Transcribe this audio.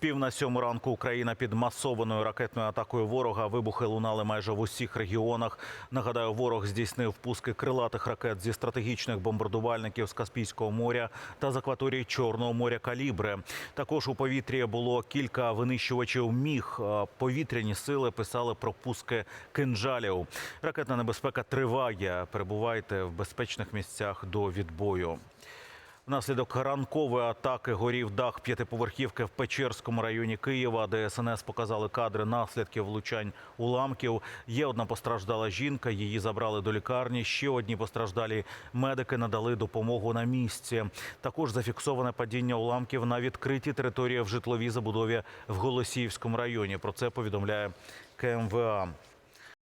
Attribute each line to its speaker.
Speaker 1: Пів на сьому ранку Україна під масованою ракетною атакою ворога. Вибухи лунали майже в усіх регіонах. Нагадаю, ворог здійснив пуски крилатих ракет зі стратегічних бомбардувальників з Каспійського моря та з акваторії Чорного моря Калібре. Також у повітрі було кілька винищувачів міг. Повітряні сили писали про пуски кинжалів. Ракетна небезпека триває. Перебувайте в безпечних місцях до відбою. Внаслідок ранкової атаки горів дах п'ятиповерхівки в Печерському районі Києва. ДСНС показали кадри наслідків влучань уламків. Є одна постраждала жінка. Її забрали до лікарні. Ще одні постраждалі медики надали допомогу на місці. Також зафіксоване падіння уламків на відкритій території в житловій забудові в Голосіївському районі. Про це повідомляє КМВА.